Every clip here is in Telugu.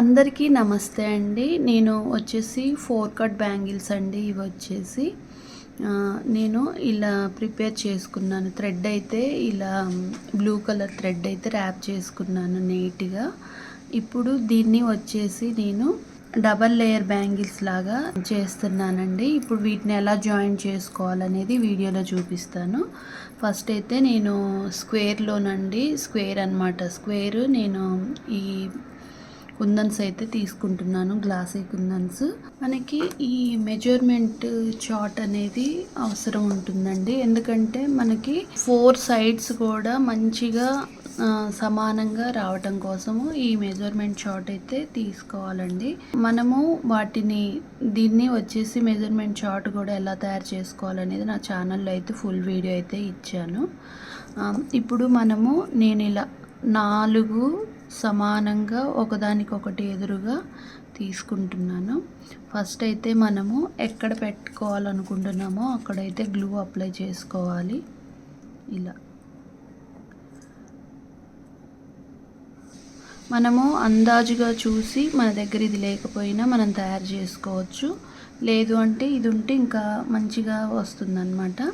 అందరికీ నమస్తే అండి. నేను వచ్చేసి ఫోర్ కట్ బ్యాంగిల్స్ అండి ఇవి వచ్చేసి. నేను ఇలా ప్రిపేర్ చేసుకున్నాను. థ్రెడ్ అయితే ఇలా బ్లూ కలర్ థ్రెడ్ అయితే ర్యాప్ చేసుకున్నాను నీట్గా. ఇప్పుడు దీన్ని వచ్చేసి నేను డబల్ లేయర్ బ్యాంగిల్స్ లాగా చేస్తున్నానండి. ఇప్పుడు వీటిని ఎలా జాయిన్ చేసుకోవాలనేది వీడియోలో చూపిస్తాను. ఫస్ట్ అయితే నేను స్క్వేర్లోనండి స్క్వేర్ అన్నమాట. స్క్వేర్ నేను ఈ కుందన్స్ అయితే తీసుకుంటున్నాను గ్లాసీ కుందన్స్. మనకి ఈ మెజర్మెంట్ చార్ట్ అనేది అవసరం ఉంటుందండి. ఎందుకంటే మనకి ఫోర్ సైడ్స్ కూడా మంచిగా సమానంగా రావటం కోసము ఈ మెజర్మెంట్ చార్ట్ అయితే తీసుకోవాలండి. మనము వాటిని దీన్ని వచ్చేసి మెజర్మెంట్ చార్ట్ కూడా ఎలా తయారు చేసుకోవాలనేది నా ఛానల్లో అయితే ఫుల్ వీడియో అయితే ఇచ్చాను. ఇప్పుడు మనము నేను ఇలా నాలుగు సమానంగా ఒకదానికొకటి ఎదురుగా తీసుకుంటున్నాను. ఫస్ట్ అయితే మనము ఎక్కడ పెట్టుకోవాలనుకుంటున్నామో అక్కడైతే గ్లూ అప్లై చేసుకోవాలి. ఇలా. మనము అందాజుగా చూసి మన దగ్గర ఇది లేకపోయినా మనం తయారు చేసుకోవచ్చు. లేదు అంటే ఇది ఉంటే ఇంకా మంచిగా వస్తుందన్నమాట.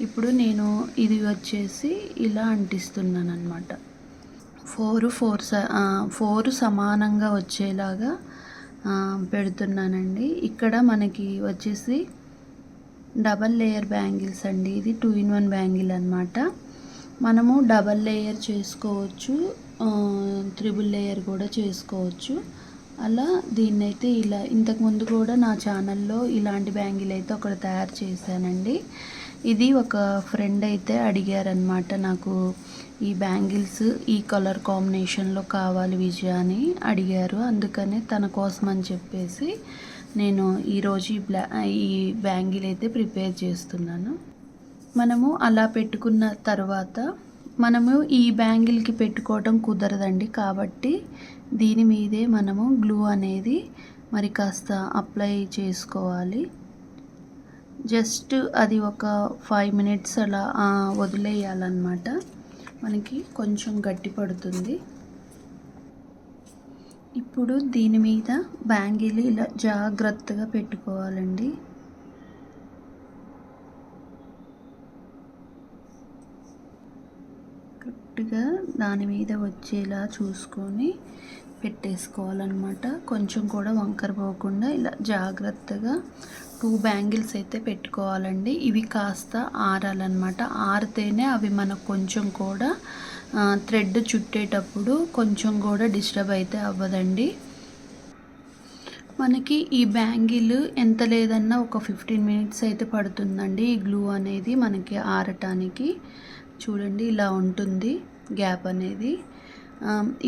ఇప్పుడు నేను ఇది వచ్చేసి ఇలా అంటిస్తున్నాను అనమాట ఫోర్ ఫోర్ స ఫోర్ సమానంగా వచ్చేలాగా పెడుతున్నానండి. ఇక్కడ మనకి వచ్చేసి డబల్ లేయర్ బ్యాంగిల్స్ అండి. ఇది టూ ఇన్ వన్ బ్యాంగిల్ అనమాట మనము డబల్ లేయర్ చేసుకోవచ్చు త్రిబుల్ లేయర్ కూడా చేసుకోవచ్చు. అలా దీన్నైతే ఇలా ఇంతకుముందు కూడా నా ఛానల్లో ఇలాంటి బ్యాంగిల్ అయితే ఒకటి తయారు చేశానండి. ఇది ఒక ఫ్రెండ్ అయితే అడిగారనమాట నాకు ఈ బ్యాంగిల్స్ ఈ కలర్ కాంబినేషన్లో కావాలి విజయ అని అడిగారు. అందుకనే తన కోసం అని చెప్పేసి నేను ఈరోజు ఈ బ్లా ఈ బ్యాంగిల్ అయితే ప్రిపేర్ చేస్తున్నాను. మనము అలా పెట్టుకున్న తర్వాత మనము ఈ బ్యాంగిల్కి పెట్టుకోవడం కుదరదండి. కాబట్టి దీని మీదే మనము గ్లూ అనేది మరి కాస్త అప్లై చేసుకోవాలి. జస్ట్ అది ఒక ఫైవ్ మినిట్స్ అలా వదిలేయాలన్నమాట. మనకి కొంచెం గట్టి పడుతుంది. ఇప్పుడు దీని మీద బ్యాంగిల్ ఇలా జాగ్రత్తగా పెట్టుకోవాలండి. కరెక్ట్గా దాని మీద వచ్చేలా చూసుకొని పెట్టేసుకోవాలన్నమాట. కొంచెం కూడా వంకర పోకుండా ఇలా జాగ్రత్తగా టూ బ్యాంగిల్స్ అయితే పెట్టుకోవాలండి. ఇవి కాస్త ఆరాలన్నమాట. ఆరితేనే అవి మనకు కొంచెం కూడా థ్రెడ్ చుట్టేటప్పుడు కొంచెం కూడా డిస్టర్బ్ అయితే అవ్వదండి. మనకి ఈ బ్యాంగిల్ ఎంత లేదన్నా ఒక ఫిఫ్టీన్ మినిట్స్ అయితే పడుతుందండి. ఈ గ్లూ అనేది మనకి ఆరటానికి. చూడండి ఇలా ఉంటుంది గ్యాప్ అనేది.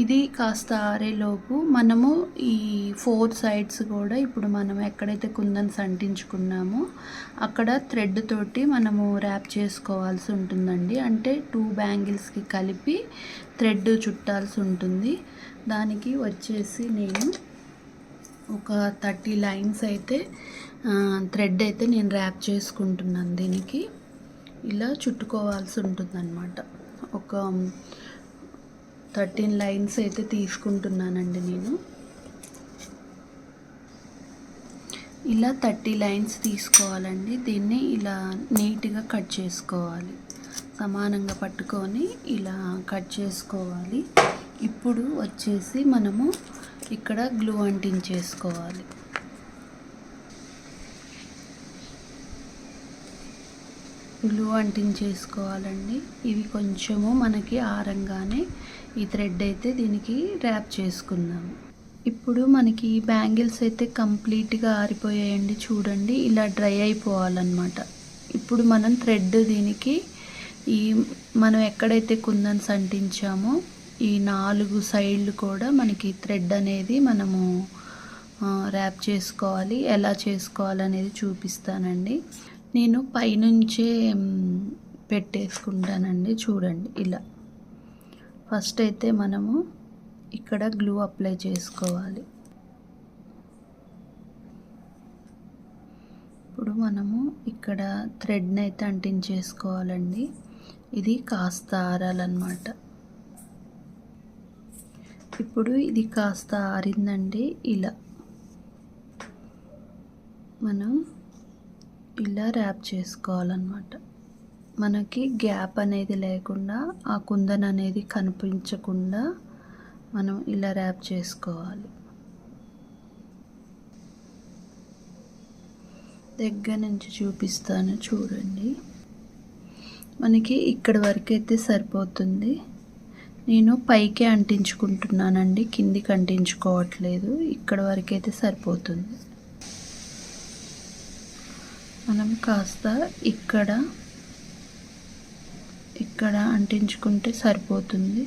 ఇది కాస్త ఆరేలోపు మనము ఈ ఫోర్ సైడ్స్ కూడా ఇప్పుడు మనం ఎక్కడైతే కుందన్స్ అంటించుకున్నామో అక్కడ థ్రెడ్ తోటి మనము ర్యాప్ చేసుకోవాల్సి ఉంటుందండి. అంటే టూ బ్యాంగిల్స్కి కలిపి థ్రెడ్ చుట్టాల్సి ఉంటుంది. దానికి వచ్చేసి నేను ఒక థర్టీ లైన్స్ అయితే థ్రెడ్ అయితే నేను ర్యాప్ చేసుకుంటున్నాను దీనికి. ఇలా చుట్టుకోవాల్సి ఉంటుందన్నమాట. ఒక థర్టీన్ లైన్స్ అయితే తీసుకుంటున్నానండి నేను. ఇలా థర్టీ లైన్స్ తీసుకోవాలండి. దీన్ని ఇలా నీట్గా కట్ చేసుకోవాలి. సమానంగా పట్టుకొని ఇలా కట్ చేసుకోవాలి. ఇప్పుడు వచ్చేసి మనము ఇక్కడ గ్లూ అంటించేసుకోవాలి. గ్లూ అంటించేసుకోవాలండి. ఇవి కొంచెము మనకి ఆరంగానే ఈ థ్రెడ్ అయితే దీనికి ర్యాప్ చేసుకుందాము ఇప్పుడు మనకి బ్యాంగిల్స్ అయితే కంప్లీట్గా ఆరిపోయాయండి చూడండి ఇలా డ్రై అయిపోవాలన్నమాట. ఇప్పుడు మనం థ్రెడ్ దీనికి ఈ మనం ఎక్కడైతే కుందన్స్ అంటించామో ఈ నాలుగు సైడ్లు కూడా మనకి థ్రెడ్ అనేది మనము ర్యాప్ చేసుకోవాలి. ఎలా చేసుకోవాలనేది చూపిస్తానండి. నేను పైనుంచే పెట్టేసుకుంటానండి చూడండి ఇలా. ఫస్ట్ అయితే మనము ఇక్కడ గ్లూ అప్లై చేసుకోవాలి. ఇప్పుడు మనము ఇక్కడ థ్రెడ్ని అయితే అంటించేసుకోవాలండి. ఇది కాస్త ఆరాలన్నమాట. ఇప్పుడు ఇది కాస్త ఆరిందండి ఇలా. మనం ఇలా ర్యాప్ చేసుకోవాలన్నమాట. మనకి గ్యాప్ అనేది లేకుండా ఆ కుందన్ అనేది కనిపించకుండా మనం ఇలా ర్యాప్ చేసుకోవాలి. దగ్గర నుంచి చూపిస్తాను చూడండి. మనకి ఇక్కడ వరకు అయితే సరిపోతుంది. నేను పైకే అంటించుకుంటున్నానండి కిందికి అంటించుకోవట్లేదు ఇక్కడ వరకు అయితే సరిపోతుంది. మనం కాస్త ఇక్కడ ఇక్కడ అంటించుకుంటే సరిపోతుంది.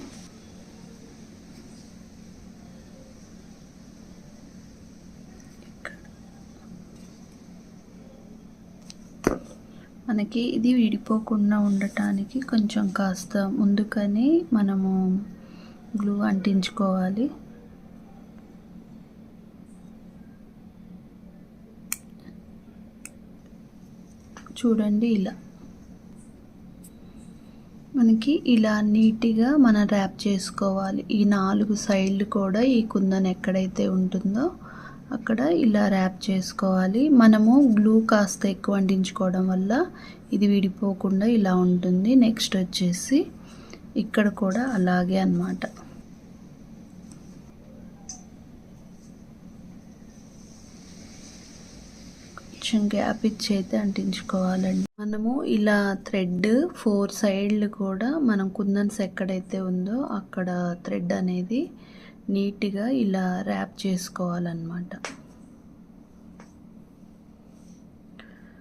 మనకి ఇది విడిపోకుండా ఉండటానికి కొంచెం కాస్త ముందుకని మనము గ్లూ అంటించుకోవాలి. చూడండి ఇలా. మనకి ఇలా నీట్గా మనం ర్యాప్ చేసుకోవాలి. ఈ నాలుగు సైడ్లు కూడా ఈ కుందన్ ఎక్కడైతే ఉంటుందో అక్కడ ఇలా ర్యాప్ చేసుకోవాలి. మనము గ్లూ కాస్త ఎక్కువ అంటించుకోవడం వల్ల ఇది విడిపోకుండా ఇలా ఉంటుంది. నెక్స్ట్ వచ్చేసి ఇక్కడ కూడా అలాగే అన్నమాట. కొంచెం గ్యాప్ ఇచ్చి అయితే అంటించుకోవాలండి. మనము ఇలా థ్రెడ్ ఫోర్ సైడ్లు కూడా మనం కుందన్స్ ఎక్కడైతే ఉందో అక్కడ థ్రెడ్ అనేది నీట్గా ఇలా ర్యాప్ చేసుకోవాలన్నమాట.